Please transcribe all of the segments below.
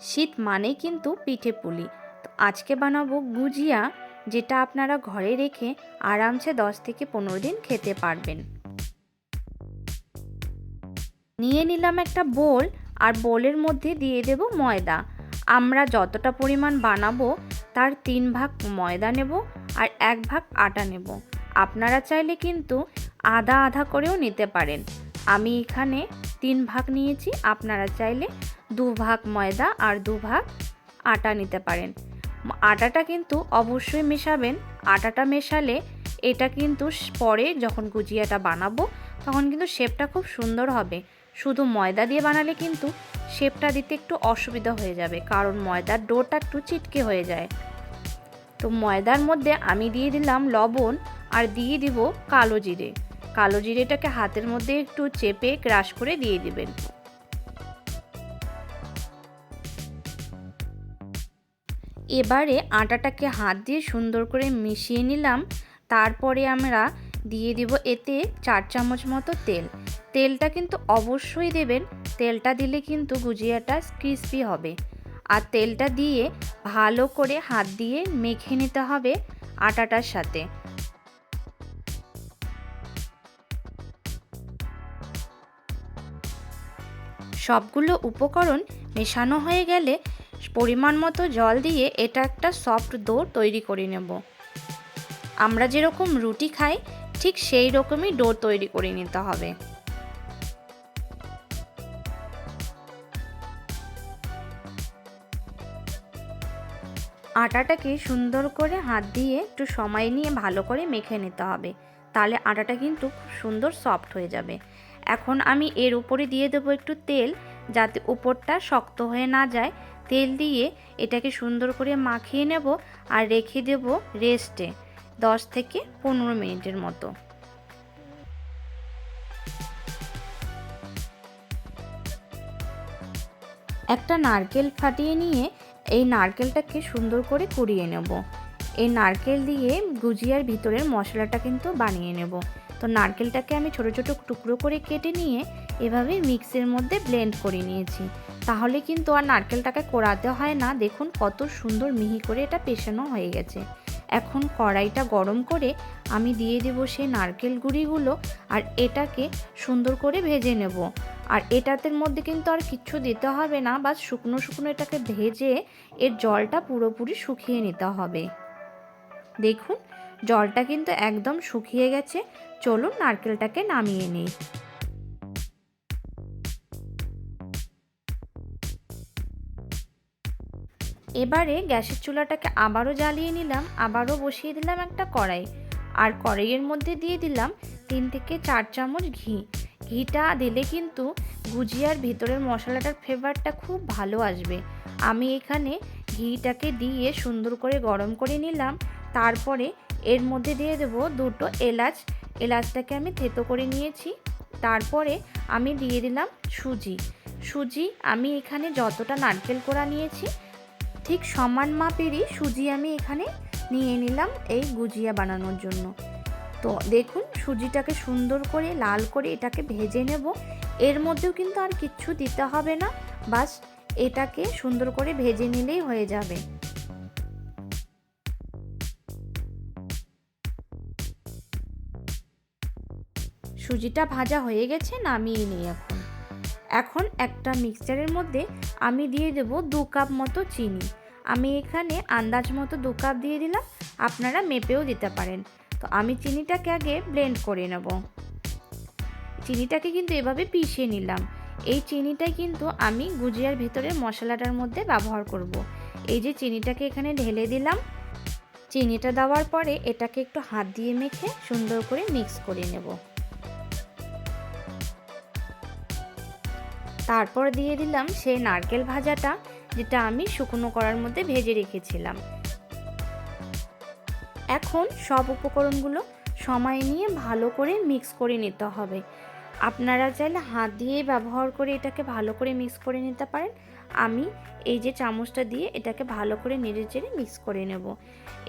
শীত মানেই কিন্তু পিঠে পুলি। তো আজকে বানাবো গুজিয়া, যেটা আপনারা ঘরে রেখে আরামসে দশ থেকে পনেরো দিন খেতে পারবেন। নিয়ে নিলাম একটা বোল, আর বোলের মধ্যে দিয়ে দেব ময়দা। আমরা যতটা পরিমাণ বানাবো, তার তিন ভাগ ময়দা নেব, আর এক ভাগ আটা নেব। আপনারা চাইলে কিন্তু আধা আধা করেও নিতে পারেন। আমি এখানে তিন ভাগ নিয়েছি। আপনারা চাইলে দু ভাগ ময়দা আর দু ভাগ আটা নিতে পারেন। আটাটা কিন্তু অবশ্যই মেশাবেন। আটাটা মেশালে এটা কিন্তু পরে যখন গুজিয়াটা বানাবো তখন কিন্তু শেপটা খুব সুন্দর হবে। শুধু ময়দা দিয়ে বানালে কিন্তু শেপটা দিতে একটু অসুবিধা হয়ে যাবে, কারণ ময়দার ডোটা একটু চিটকে হয়ে যায়। তো ময়দার মধ্যে আমি দিয়ে দিলাম লবণ আর দিয়ে দিব কালো জিরে। কালো জিরেটাকে হাতের মধ্যে একটু চেপে ক্রাশ করে দিয়ে দিবেন। এবারে আটাটাকে হাত দিয়ে সুন্দর করে মিশিয়ে নিলাম। তারপরে আমরা দিয়ে দিব এতে চার চামচ মতো তেল। তেলটা কিন্তু অবশ্যই দেবেন, তেলটা দিলে কিন্তু গুজিয়াটা ক্রিস্পি হবে। আর তেলটা দিয়ে ভালো করে হাত দিয়ে মেখে নিতে হবে আটাটার সাথে। সবগুলো উপকরণ মেশানো হয়ে গেলে পরিমাণ মতো জল দিয়ে এটা একটা সফট দো তৈরি করে নেব। আমরা যেরকম রুটি খাই, ঠিক সেই রকমই ডো তৈরি করে নিতে হবে। আটাটাকে সুন্দর করে হাত দিয়ে একটু সময় নিয়ে ভালো করে মেখে নিতে হবে। তাহলে আটাটা কিন্তু সুন্দর সফট হয়ে যাবে। এখন আমি এর উপরে দিয়ে দেবো একটু তেল যাতে উপরটা শক্ত হয়ে না যায়। তেল দিয়ে এটাকে সুন্দর করে মাখিয়ে নেব আর রেখে দেব রেস্টে দশ থেকে পনেরো মিনিটের মতো। একটা নারকেল ফাটিয়ে নিয়ে এই নারকেলটাকে সুন্দর করে কুড়িয়ে নেব। এই নারকেল দিয়ে গুজিয়ার ভিতরের মশলাটা কিন্তু বানিয়ে নেব। তো নারকেলটাকে আমি ছোট ছোট টুকরো করে কেটে নিয়ে এভাবে মিক্সের মধ্যে ব্লেন্ড করে নিয়েছি। তাহলে কিন্তু আর নারকেলটাকে কোড়াতে হয় না। দেখুন কত সুন্দর মিহি করে এটা পেশানো হয়ে গেছে। এখন কড়াইটা গরম করে আমি দিয়ে দেব সেই নারকেল গুঁড়িগুলো আর এটাকে সুন্দর করে ভেজে নেব। আর এটাতে মধ্যে কিন্তু আর কিচ্ছু দিতে হবে না। বা শুকনো শুকনো এটাকে ভেজে এর জলটা পুরোপুরি শুকিয়ে নিতে হবে। দেখুন জলটা কিন্তু একদম শুকিয়ে গেছে। চলুন নারকেলটাকে নামিয়ে নিই। এবারে গ্যাসের চুলাটাকে আবারও জ্বালিয়ে নিলাম, আবারও বসিয়ে দিলাম একটা কড়াই। আর কড়াইয়ের মধ্যে দিয়ে দিলাম তিন থেকে চার চামচ ঘি। ঘিটা দিলে কিন্তু গুজিয়ার ভিতরের মশলাটার ফ্লেভারটা খুব ভালো আসবে। আমি এখানে ঘিটাকে দিয়ে সুন্দর করে গরম করে নিলাম। তারপরে এর মধ্যে দিয়ে দেবো দুটো এলাচ। এলাচটাকে আমি থেতো করে নিয়েছি। তারপরে আমি দিয়ে দিলাম সুজি। সুজি আমি এখানে যতটা নারকেল কোড়া নিয়েছি, ঠিক সমান মাপেরই সুজি আমি এখানে নিয়ে নিলাম এই গুজিয়া বানানোর জন্য। তো দেখুন, সুজিটাকে সুন্দর করে, লাল করে এটাকে ভেজে নেব। এর মধ্যেও কিন্তু আর কিচ্ছু দিতে হবে না। বাস এটাকে সুন্দর করে ভেজে নিলেই হয়ে যাবে। সুজিটা ভাজা হয়ে গেছে, নামিয়ে নিই এখন। এখন একটা মিক্সচারের মধ্যে আমি দিয়ে দেব দু কাপ মতো চিনি। আমি এখানে আন্দাজ মতো দু কাপ দিয়ে দিলাম, আপনারা মেপেও দিতে পারেন। তো আমি চিনিটাকে আগে ব্লেন্ড করে নেব। চিনিটাকে কিন্তু এভাবে পিষিয়ে নিলাম। এই চিনিটাই কিন্তু আমি গুজিয়ার ভিতরে মশলাটার মধ্যে ব্যবহার করব। এই যে চিনিটাকে এখানে ঢেলে দিলাম, চিনিটা দেওয়ার পরে এটাকে একটু হাত দিয়ে মেখে সুন্দর করে মিক্স করে নেব। তারপর দিয়ে দিলাম সেই নারকেল ভাজাটা, যেটা আমি শুকনো করার মধ্যে ভেজে রেখেছিলাম। এখন সব উপকরণগুলো সময় নিয়ে ভালো করে মিক্স করে নিতে হবে। আপনারা চাইলে হাত দিয়ে ব্যবহার করে এটাকে ভালো করে মিক্স করে নিতে পারেন। আমি এই যে চামচটা দিয়ে এটাকে ভালো করে নেড়ে চেড়ে মিক্স করে নেব।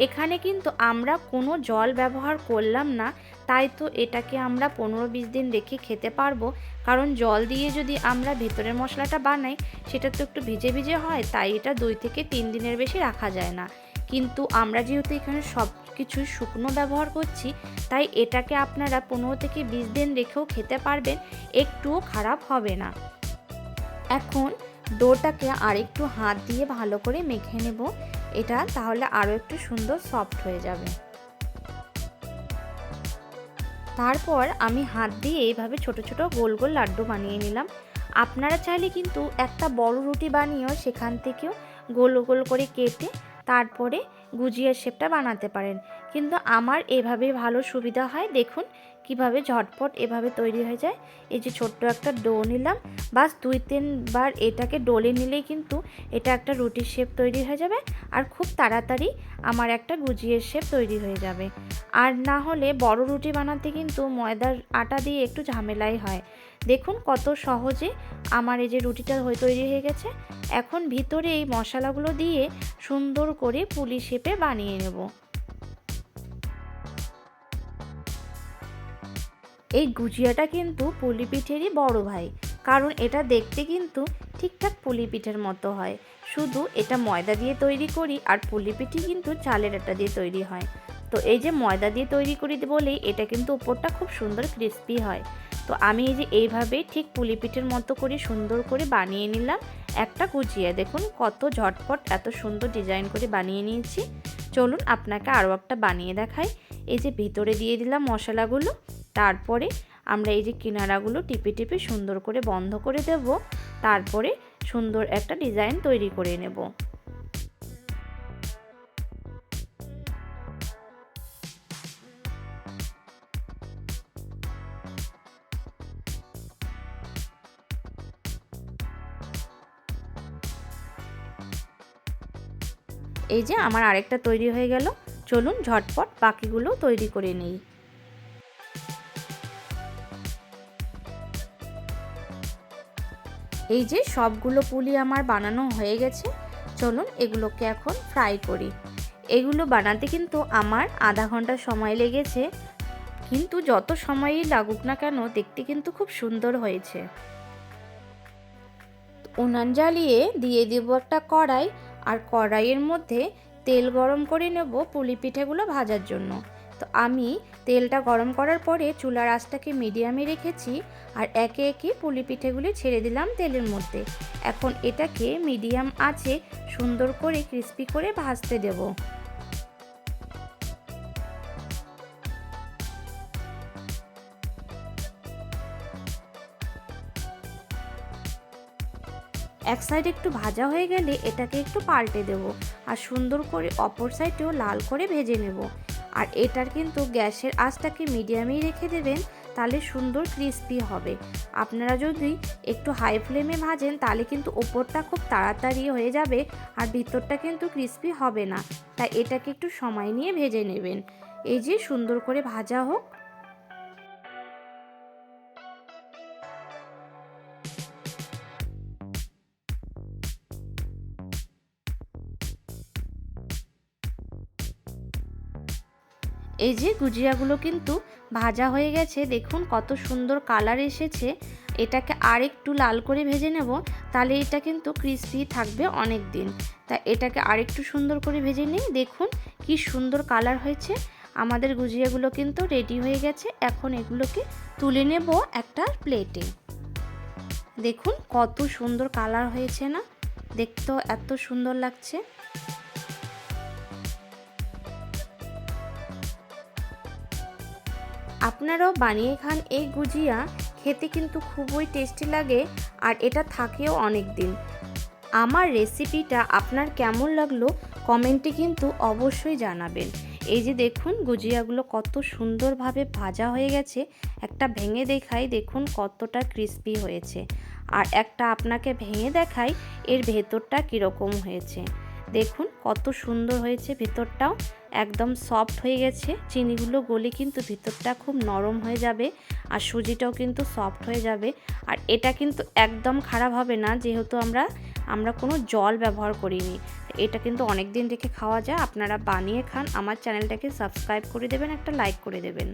এখানে কিন্তু আমরা কোনো জল ব্যবহার করলাম না, তাই তো এটাকে আমরা পনেরো বিশ দিন রেখে খেতে পারব। কারণ জল দিয়ে যদি আমরা ভেতরের মশলাটা বানাই, সেটা তো একটু ভিজে ভিজে হয়, তাই এটা দুই থেকে তিন দিনের বেশি রাখা যায় না। কিন্তু আমরা যেহেতু এখানে সব কিছু শুকনো ব্যবহার করছি, তাই এটাকে আপনারা পনেরো থেকে বিশ দিন রেখেও খেতে পারবেন, একটুও খারাপ হবে না। এখন ডোটাকে আর একটু হাত দিয়ে ভালো করে মেখে নেব। এটা তাহলে আরও একটু সুন্দর সফট হয়ে যাবে। তারপর আমি হাত দিয়ে এইভাবে ছোট ছোট গোল গোল লাড্ডু বানিয়ে নিলাম। আপনারা চাইলে কিন্তু একটা বড় রুটি বানিয়েও সেখান থেকেও গোল গোল করে কেটে তারপরে গুজিয়ার শেপটা বানাতে পারেন। কিন্তু আমার এভাবে ভালো সুবিধা হয়, দেখুন কীভাবে ঝটপট এভাবে তৈরি হয়ে যায়। এই যে ছোট্ট একটা ডো নিলাম, বাস দুই তিনবার এটাকে ডলে নিলেই কিন্তু এটা একটা রুটির শেপ তৈরি হয়ে যাবে আর খুব তাড়াতাড়ি আমার একটা গুজিয়ের শেপ তৈরি হয়ে যাবে। আর না হলে বড় রুটি বানাতে কিন্তু ময়দার আটা দিয়ে একটু ঝামেলাই হয়। দেখুন কত সহজে আমার এই যে রুটিটা হয়ে তৈরি হয়ে গেছে। এখন ভিতরে এই মশলাগুলো দিয়ে সুন্দর করে পুলি শেপে বানিয়ে নেব। এই গুজিয়াটা কিন্তু পুলি পিঠেরই বড় ভাই, কারণ এটা দেখতে কিন্তু ঠিকঠাক পুলি পিঠের মতো হয়। শুধু এটা ময়দা দিয়ে তৈরি করি আর পুলি পিঠি কিন্তু চালের আটা দিয়ে তৈরি হয়। তো এই যে ময়দা দিয়ে তৈরি করি বলেই এটা কিন্তু উপরটা খুব সুন্দর ক্রিস্পি হয়। তো আমি এই যে এইভাবে ঠিক পুলি পিঠের মতো করে সুন্দর করে বানিয়ে নিলাম। একটা গুজিয়া দেখুন কত ঝটপট এত সুন্দর ডিজাইন করে বানিয়ে নিয়েছি। চলুন আপনাকে আরও একটা বানিয়ে দেখাই। এই যে ভিতরে দিয়ে দিলাম মশলাগুলো। তারপরে আমরা এই যে কিনারাগুলো টিপে টিপে সুন্দর করে বন্ধ করে দেব। তারপরে সুন্দর একটা ডিজাইন তৈরি করে নেব। এই যে আমার আরেকটা তৈরি হয়ে গেল। চলুন ঝটপট বাকিগুলো তৈরি করে নিই। এই যে সবগুলো পুলি আমার বানানো হয়ে গেছে। চলুন এগুলোকে এখন ফ্রাই করি। এগুলো বানাতে কিন্তু আমার আধা ঘণ্টা সময় লেগেছে। কিন্তু যত সময়ই লাগুক না কেন, দেখতে কিন্তু খুব সুন্দর হয়েছে। উনান জ্বালিয়ে দিয়ে দেব একটা কড়াই। আর কড়াইয়ের মধ্যে তেল গরম করে নেব পুলি পিঠেগুলো ভাজার জন্য। তো আমি তেলটা গরম করার পরে চুলার আঁচটাকে মিডিয়ামে রেখেছি আর একে একে পুলি পিঠেগুলি ছেড়ে দিলাম তেলের মধ্যে। এখন এটাকে মিডিয়াম আছে সুন্দর করে ক্রিস্পি করে ভাজতে দেবো। এক সাইড একটু ভাজা হয়ে গেলে এটাকে একটু পাল্টে দেব আর সুন্দর করে অপর সাইডেও লাল করে ভেজে নেব। আর এটার কিন্তু গ্যাসের আঁচটাকে মিডিয়ামেই রেখে দেবেন, তাহলে সুন্দর ক্রিস্পি হবে। আপনারা যদি একটু হাই ফ্লেমে ভাজেন, তাহলে কিন্তু ওপরটা খুব তাড়াতাড়ি হয়ে যাবে আর ভিতরটা কিন্তু ক্রিস্পি হবে না। তাই এটাকে একটু সময় নিয়ে ভেজে নেবেন। এই যে সুন্দর করে ভাজা হোক এই যে গুজিয়াগুলো কিন্তু ভাজা হয়ে গেছে, দেখুন কত সুন্দর কালার এসেছে। এটাকে আর একটু লাল করে ভেজে নেব, তাহলে এটা কিন্তু ক্রিস্পি থাকবে অনেক দিন তা এটাকে আরেকটু সুন্দর করে ভেজে নিই, দেখুন কি সুন্দর কালার হয়েছে। আমাদের গুজিয়াগুলো কিন্তু রেডি হয়ে গেছে, এখন এগুলোকে তুলে নেব একটা প্লেটে দেখুন কত সুন্দর কালার হয়েছে না, দেখতেও এত সুন্দর লাগছে। আপনারাও বানিয়ে খান এই গুজিয়া। খেতে কিন্তু খুবই টেস্টি লাগে আর এটা থাকেও অনেক দিন আমার রেসিপিটা আপনার কেমন লাগল কমেন্টে কিন্তু অবশ্যই জানাবেন। এই যে দেখুন গুজিয়াগুলো কত সুন্দরভাবে ভাজা হয়ে গেছে। একটা ভেঙে দেখাই, দেখুন কতটা ক্রিস্পি হয়েছে। আর একটা আপনাকে ভেঙে দেখাই, এর ভেতরটা কীরকম হয়েছে। দেখুন কত সুন্দর হয়েছে ভেতরটাও। একদম সফট হয়ে গেছে। চিনিগুলো গলে কিন্তু ভিতরটা খুব নরম হয়ে যাবে আর সুজিটাও কিন্তু সফট হয়ে যাবে। আর এটা কিন্তু একদম খারাপ হবে না, যেহেতু আমরা আমরা কোনো জল ব্যবহার করিনি। এটা কিন্তু অনেক দিন রেখে খাওয়া যায়। আপনারা বানিয়ে খান। আমার চ্যানেলটাকে সাবস্ক্রাইব করে দেবেন, একটা লাইক করে দেবেন।